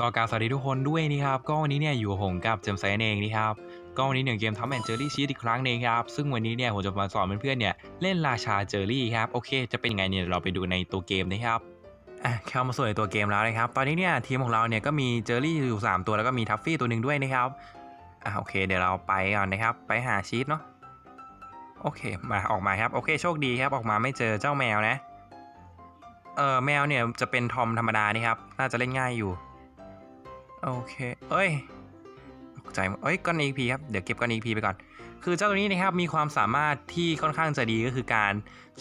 ก็กราบสวัสดีทุกคนด้วยนะครับก็วันนี้เนี่ยอยู่กับผมกับเจมส์ไซน์เองนะครับก็วันนี้หนึ่งเกมทอมแอนเจอรี่ชีสอีกครั้งนึงครับซึ่งวันนี้เนี่ยผมจะมาสอนเพื่อนๆเนี่ยเล่นราชาเจอรี่ครับโอเค จะเป็นยังไงเนี่ยเราไปดูในตัวเกมนะครับอะเข้ามาสู่ในตัวเกมแล้วนะครับ ตอนนี้เนี่ยทีมของเราเนี่ยก็มีเจอรี่อยู่ 3 ตัวแล้วก็มีทัฟฟี่ตัวหนึ่งด้วยนะครับอะโอเค เดี๋ยวเราไปก่อนนะครับ ไปหาชีสเนาะโอเคมาออกมาครับโอเคโชคดีครับออกมาไม่เจอเจ้าแมวนะเออแมวเนี่ยจะเป็นทอมธรรมดานี่ครับน่าจะเล่นง่ายอยู่ โอเค เอ้ยตกใจเอ้ยก้อน EP ครับ เดี๋ยวเก็บก้อน EP ไปก่อน คือเจ้าตัวนี้นะครับมีความสามารถที่ค่อนข้างจะดีก็คือการ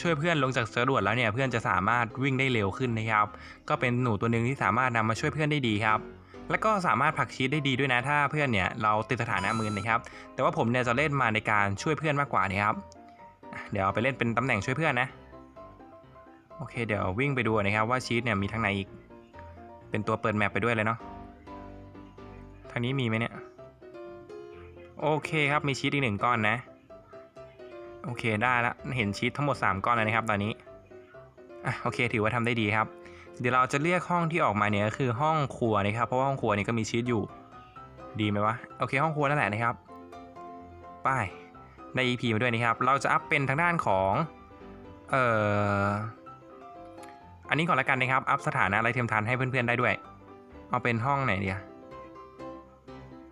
ช่วยเพื่อนลงจากจรวดแล้วเนี่ยเพื่อนจะสามารถวิ่งได้เร็วขึ้นนะครับ ก็เป็นหนูตัวหนึ่งที่สามารถนำมาช่วยเพื่อนได้ดีครับ แล้วก็สามารถผลักชีสได้ดีด้วยนะ ถ้าเพื่อนเนี่ยเราติดสถานะมือนะครับ แต่ว่าผมเนี่ยจะเล่นมาในการช่วยเพื่อนมากกว่านะครับ เดี๋ยวไปเล่นเป็นตำแหน่งช่วยเพื่อนนะ โอเค เดี๋ยววิ่งไปดูนะครับว่าชีสเนี่ยมีทางไหนอีก เป็นตัวเปิดแมปไปด้วยเลยเนาะ ทางนี้มีไหมเนี่ย โอเคครับมีชีตอีกหนึ่งก้อนนะ โอเคได้ละเห็นชีตทั้งหมด 3 ก้อนแล้วนะครับ ตอนนี้อะโอเค ถือว่าทำได้ดีครับ เดี๋ยวเราจะเรียกห้องที่ออกมาเนี่ยก็คือห้องครัวนะครับเพราะว่าห้องครัวนี่ก็มีชีตอยู่ดีไหมวะโอเค ห้องครัวนั่นแหละนะครับป้ายได้ EP มาด้วยนะครับ เราจะอัพเป็นทางด้านของเอ่ออันนี้ก่อนละกันนะครับ อัพสถานะไรเทียมทันให้เพื่อนๆได้ด้วย เอาเป็นห้องไหนเดีย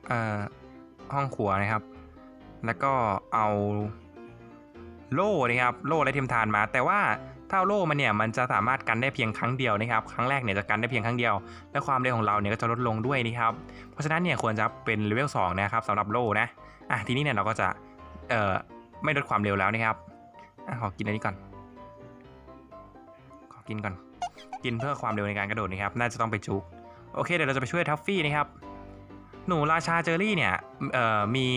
เอ่อห้องครัวนะครับ แล้วก็เอาโล่นะครับโล่และเทียมทานมา แต่ว่าถ้าเอาโล่มันเนี่ยมันจะสามารถกันได้เพียงครั้งเดียวนะครับ ครั้งแรกเนี่ยจะกันได้เพียงครั้งเดียว และความเร็วของเราเนี่ยก็จะลดลงด้วยนะครับ เพราะฉะนั้นเนี่ยควรจะเป็นเลเวล2นะครับสำหรับโล่นะอะทีนี้เนี่ยเราก็จะเอ่อไม่ลดความเร็วแล้วนะครับอขอกินอันนี้ก่อน ขอกินก่อน กินเพื่อความเร็วในการกระโดดนะครับ น่าจะต้องไปจุกโอเคเดี๋ยวเราจะไปช่วยทัฟฟี่นะครับ หนูราชาเจอรี่เนี่ยมี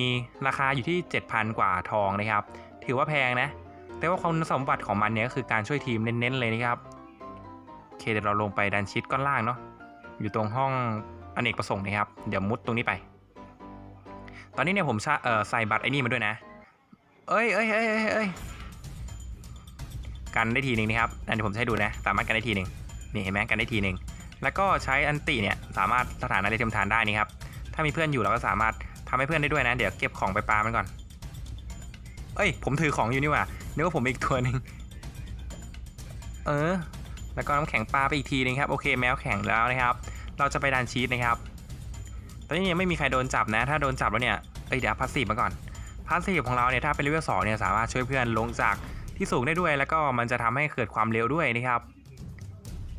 ราคาอยู่ที่ 7,000 กว่าทองนะครับ ถือว่าแพงนะ แต่ว่าคุณสมบัติของมันเนี่ยก็คือการช่วยทีมเน้นๆเลยนะครับโอเคเดี๋ยวเราลงไปดันชิดก้อนล่างเนาะอยู่ตรงห้องอเนกประสงค์นะครับ เดี๋ยวมุดตรงนี้ไป ตอนนี้เนี่ยผมใส่บัตรไอ้นี่มาด้วยนะเอ้ยเอ้ยเอ้ยเอ้ยเอ้ยกันได้ทีหนึ่งนะครับ อันนี้ผมจะให้ดูนะ สามารถกันได้ทีหนึ่งนี่เห็นไหมกันได้ทีหนึ่งแล้วก็ใช้อันติเนี่ยสามารถสถานะเรียมทานได้นี่ครับ ถ้ามีเพื่อนอยู่เราก็สามารถทำให้เพื่อนได้ด้วยนะ เดี๋ยวเก็บของไปปามันก่อน เอ้ย ผมถือของอยู่นี่หว่านึกว่าผมอีกตัวหนึ่งเออ แล้วก็น้ำแข็งปลาไปอีกทีนึงครับ โอเค แมวแข็งแล้วนะครับ เราจะไปดันชีสนะครับ ตอนนี้ยังไม่มีใครโดนจับนะ ถ้าโดนจับแล้วเนี่ย เอ้ย เดี๋ยวพาสซีฟมาก่อน พาสซีฟของเราเนี่ย ถ้าเป็นเลเวลสองเนี่ยสามารถช่วยเพื่อนลงจากที่สูงได้ด้วย แล้วก็มันจะทำให้เกิดความเร็วด้วยนะครับ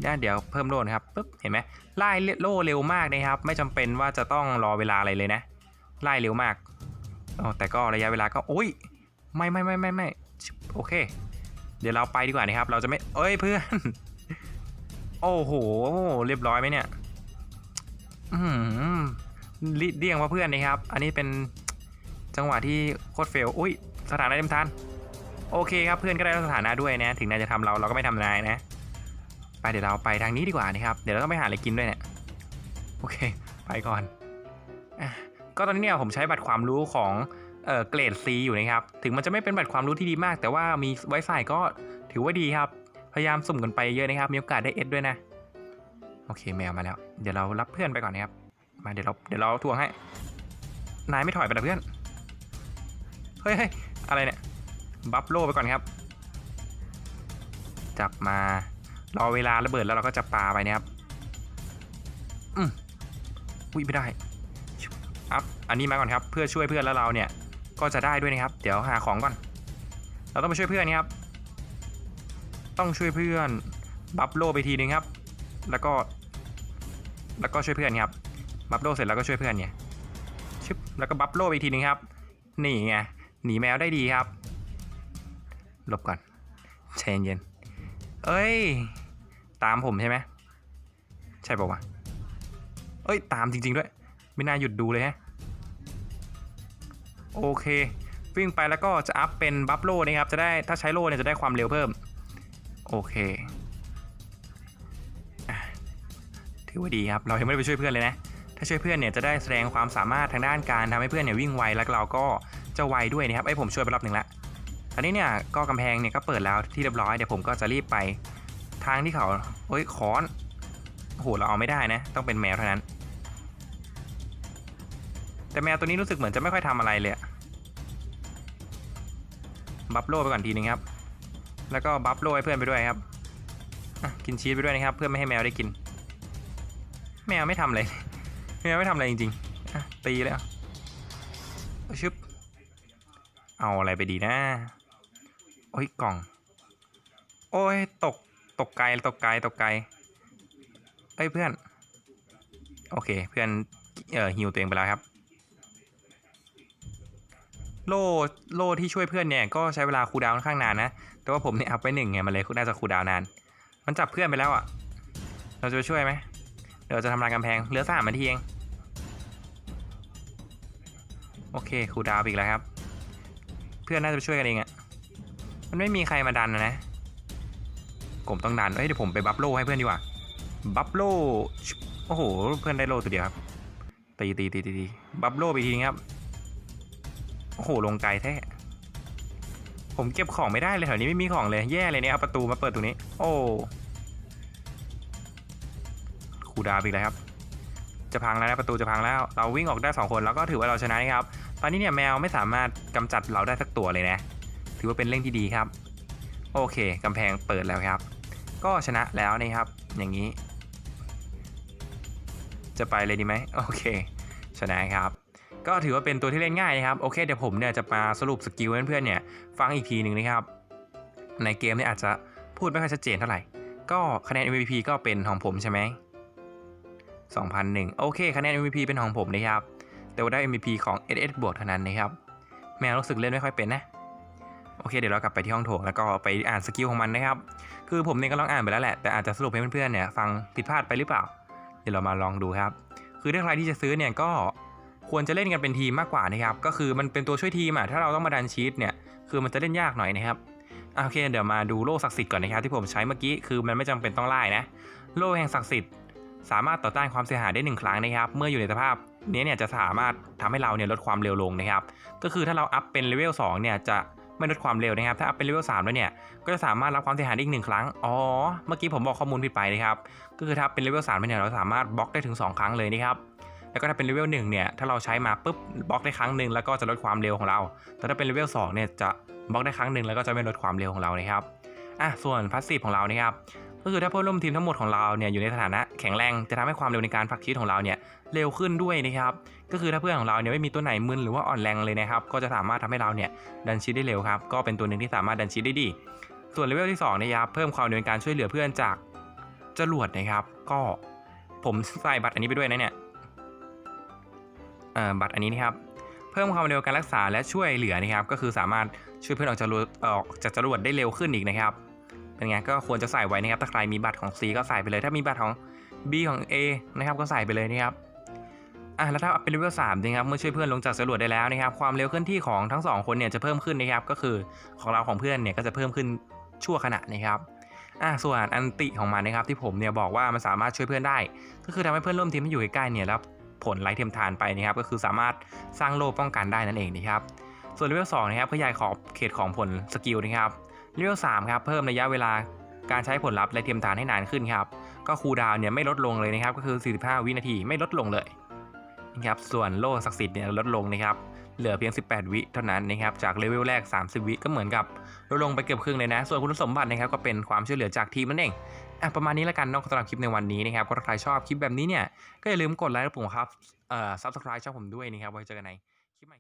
เนี่ยเดี๋ยวเพิ่มโล่นะครับ ปึ๊บ เห็นไหม ไล่โล่เร็วมากนะครับ ไม่จำเป็นว่าจะต้องรอเวลาอะไรเลยนะไล่เร็วมากอแต่ก็ระยะเวลาก็โอ้ยไม่ไม่ไม่ไม่ไม่โอเค เดี๋ยวเราไปดีกว่านะครับ เราจะไม่เอ้ยเพื่อน โอ้โหเรียบร้อยไหมเนี่ยอืมรีเรียงว่าเพื่อนนะครับ อันนี้เป็นจังหวะที่โคตรเฟลอุ้ยสถานะเต็มทันโอเคครับเพื่อนก็ได้สถานะด้วยนะ ถึงนายจะทำเราเราก็ไม่ทำนายนะ ไปเดี๋ยวเราไปทางนี้ดีกว่านะครับ เดี๋ยวเราต้องไปหาอะไรกินด้วยเนี่ย โอเค ไปก่อนอก็ตอนนี้เนี่ยผมใช้บัตรความรู้ของเเกรด C อยู่นะครับ ถึงมันจะไม่เป็นบัตรความรู้ที่ดีมาก แต่ว่ามีไว้ใส่ก็ถือว่าดีครับ พยายามสุ่มกันไปเยอะนะครับ มีโอกาสได้เอสด้วยนะ โอเคแมวมาแล้ว เดี๋ยวเรารับเพื่อนไปก่อนนะครับ มาเดี๋ยวเราเดี๋ยวเราทวงให้ นายไม่ถอยไปนะเพื่อน เฮ้ยเฮ้ยอะไรเนี่ย บัฟโลไปก่อนครับ จับมา รอเวลาระเบิดแล้วเราก็จะปาไปนะครับอืมอุ้ยไม่ได้อัพอันนี้มาก่อนครับ เพื่อช่วยเพื่อนแล้วเราเนี่ย ก็จะได้ด้วยนะครับ เดี๋ยวหาของก่อน เราต้องไปช่วยเพื่อนนี่ครับ ต้องช่วยเพื่อน บัฟโลไปทีนึงครับ แล้วก็ แล้วก็ช่วยเพื่อนครับ บัฟโลเสร็จแล้วก็ช่วยเพื่อนเนี่ยชึบแล้วก็บัฟโลไปอีกทีนึงครับ นี่ไง หนีแมวได้ดีครับ ลบก่อนใจเย็น เอ้ย ตามผมใช่ไหมใช่ป่าวะเอ้ย ตามจริง ๆ ด้วย ไม่น่าหยุดดูเลยฮะ โอเค วิ่งไปแล้วก็จะอัพเป็นบัฟโลนะครับ จะได้ถ้าใช้โลเนี่ยจะได้ความเร็วเพิ่ม โอเคอะถือว่าดีครับ เรายังไม่ได้ไปช่วยเพื่อนเลยนะ ถ้าช่วยเพื่อนเนี่ยจะได้แสดงความสามารถทางด้านการทำให้เพื่อนเนี่ยวิ่งไว แล้วเราก็จะไวด้วยนะครับไอ้ผมช่วยไปรอบหนึ่งละ ตอนนี้เนี่ยก็กำแพงเนี่ยก็เปิดแล้วที่เรียบร้อยเดี๋ยวผมก็จะรีบไปทางที่เขาเอ้ยค้อนโหเราเอาไม่ได้นะ ต้องเป็นแมวเท่านั้น แต่แมวตัวนี้รู้สึกเหมือนจะไม่ค่อยทำอะไรเลยบัฟโลไปก่อนทีนึงครับ แล้วก็บัฟโลให้เพื่อนไปด้วยครับกินชีสไปด้วยนะครับ เพื่อไม่ให้แมวได้กิน แมวไม่ทำอะไรแมวไม่ทำอะไรจริงๆตีเลยอะชึบเอาอะไรไปดีนะ อ้ยกล่อง โอ้ยตกตกไกลตกไกลตกไกลเอ้ยเพื่อน โอเคเพื่อนเอ่อฮิวตัวเองไปแล้วครับ โล่โล่ที่ช่วยเพื่อนเนี่ยก็ใช้เวลาคูดาวน์ค่อนข้างนานนะ แต่ว่าผมเนี่ยอัพไปหนึ่งไงมันเลยน่าจะคูดาวนาน มันจับเพื่อนไปแล้วอะ เราจะช่วยไหมเดี๋ยวจะทำลายกำแพงเหลือสามนาทีเองโอเคคูดาวอีกแล้วครับ เพื่อนน่าจะช่วยกันเองอะ มันไม่มีใครมาดันนะนะผมต้องดันเอ้ยเดี๋ยวผมไปบัฟโลให้เพื่อนดีกว่า บัฟโลโอ้โห เพื่อนได้โลตัวเดียวครับตีตีตีตีตีบัฟโลไปทีนึงครับ โอ้โห ลงไกลแท้ ผมเก็บของไม่ได้เลยแถวนี้ไม่มีของเลย แย่เลยเนี่ยเอาประตูมาเปิดตรงนี้ โอ้คูดาอีกแล้วครับ จะพังแล้วนะประตูจะพังแล้ว เราวิ่งออกได้สองคนแล้วก็ถือว่าเราชนะนะครับ ตอนนี้เนี่ยแมวไม่สามารถกำจัดเราได้สักตัวเลยนะ ถือว่าเป็นเรื่องที่ดีครับ โอเคกำแพงเปิดแล้วครับ ก็ชนะแล้วนะครับ อย่างนี้ จะไปเลยดีไหมโอเค ชนะครับก็ถือว่าเป็นตัวที่เล่นง่ายนะครับโอเคเดี๋ยวผมเนี่ยจะมาสรุปสกิลเพื่อนๆเนี่ยฟังอีกทีหนึ่งนะครับ ในเกมเนี่ยอาจจะพูดไม่ค่อยชัดเจนเท่าไหร่ ก็คะแนน MVP ก็เป็นของผมใช่ไหม2001 โอเคคะแนน MVP เป็นของผมนะครับ แต่ว่าได้ MVP ของ SS บวกเท่านั้นนะครับ แมวรู้สึกเล่นไม่ค่อยเป็นนะ โอเคเดี๋ยวเรากลับไปที่ห้องโถงแล้วก็ไปอ่านสกิลของมันนะครับคือผมเนี่ยก็ลองอ่านไปแล้วแหละแต่อาจจะสรุปให้เพื่อนๆเนี่ยฟังผิดพลาดไปหรือเปล่า เดี๋ยวเรามาลองดูครับ คือถ้าใครที่จะซื้อเนี่ยก็ควรจะเล่นกันเป็นทีมมากกว่านะครับก็คือมันเป็นตัวช่วยทีมอะถ้าเราต้องมาดันชีตเนี่ยคือมันจะเล่นยากหน่อยนะครับโอเคเดี๋ยวมาดูโล่ศักดิ์สิทธิ์ก่อนนะครับที่ผมใช้เมื่อกี้คือมันไม่จำเป็นต้องไล่นะโล่แห่งศักดิ์สิทธิ์สามารถต่อต้านความเสียหายได้หนึ่งครั้งนะครับ เมื่ออยู่ในสภาพนี้เนี่ยจะสามารถทำให้เราเนี่ยลดความเร็วลงนะครับ ก็คือถ้าเราอัพเป็นเลเวล2เนี่ยจะ ไม่ลดความเร็วนะครับ ถ้าอัพเป็นเลเวล3แล้วเนี่ยก็จะสามารถรับความเสียหายได้อีกหนึ่งครั้ง อ๋อ เมื่อกี้ผมบอกข้อมูลผิดไปนะครับ ก็คือถ้าเป็นเลเวล3เนี่ยเราสามารถบล็อกได้ถึง 2 ครั้งเลยนะครับ แล้วก็ถ้าเป็นเลเวล1เนี่ยถ้าเราใช้มาปุ๊บบล็อกได้ครั้งหนึ่งแล้วก็จะลดความเร็วของเรา แต่ถ้าเป็นเลเวล2เนี่ยจะบล็อกได้ครั้งหนึ่งแล้วก็จะไม่ลดความเร็วของเรานะครับ อะ ส่วนพาสซีฟของเรานะครับ ก็คือถ้าเพื่อนร่วมทีมทั้งหมดของเราเนี่ยอยู่ในสถานะแข็งแรงจะทำให้ความเร็วในการผลักชีสของเราเนี่ยเร็วขึ้นด้วยนะครับ ก็คือถ้าเพื่อนของเราเนี่ยไม่มีตัวไหนมึนหรือว่าอ่อนแรงเลยนะครับ ก็จะสามารถทำให้เราเนี่ยดันชีสได้เร็วครับ ก็เป็นตัวหนึ่งที่สามารถดันชีสได้ดี ส่วนเลเวลที่2นะครับเพิ่มความเร็วในการช่วยเหลือเพื่อนจากจรวดนะครับ ก็ผมใส่บัตรอันนี้ไปด้วยนะเนี่ยเอ่อบัตรอันนี้นะครับ เพิ่มความเร็วการรักษาและช่วยเหลือนะครับ ก็คือสามารถช่วยเพื่อนออกจากจรวดออกจากจรวดได้เร็วขึ้นอีกนะครับเป็นไงก็ควรจะใส่ไว้นะครับ ถ้าใครมีบัตรของ C ก็ใส่ไปเลย ถ้ามีบัตรของ B ของ A นะครับ ก็ใส่ไปเลยนะครับ อะแล้วถ้าเป็นเลเวล3นะครับเมื่อช่วยเพื่อนลงจากจรวดได้แล้วนะครับความเร็วเคลื่อนที่ของทั้งสองคนเนี่ยจะเพิ่มขึ้นนะครับก็คือของเราของเพื่อนเนี่ยก็จะเพิ่มขึ้นชั่วขณะนะครับอะส่วนอันติของมันนะครับที่ผมเนี่ยบอกว่ามันสามารถช่วยเพื่อนได้ ก็คือทำให้เพื่อนร่วมทีมที่อยู่ใกล้ๆเนี่ยรับผลไล่เทียมทานไปนะครับก็คือสามารถสร้างโล่ป้องกันได้นั่นเองนะครับส่วนเลเวล2นะครับขยายขอบเขตของผลสกิลนะครับเลเวล3ครับเพิ่มระยะเวลาการใช้ผลลัพธ์และเทียมฐานให้นานขึ้นครับก็คูลดาวน์เนี่ยไม่ลดลงเลยนะครับก็คือ 45 วินาทีไม่ลดลงเลย นะครับส่วนโล่ศักดิ์สิทธิ์เนี่ยลดลงนะครับเหลือเพียง 18 วิเท่านั้นนะครับจากเลเวลแรก 30 วิก็เหมือนกับลดลงไปเกือบครึ่งเลยนะ ส่วนคุณสมบัตินะครับก็เป็นความช่วยเหลือจากทีมนั่นเองอะประมาณนี้แล้วกันนอกสำหรับคลิปในวันนี้นะครับก็ถ้าใครชอบคลิปแบบนี้เนี่ยก็อย่าลืมกดไลค์และปุ่มครับเอ่อซับสไครต์ช่องผมด้วยนะครับไว้เจอกันในคลิปใหม่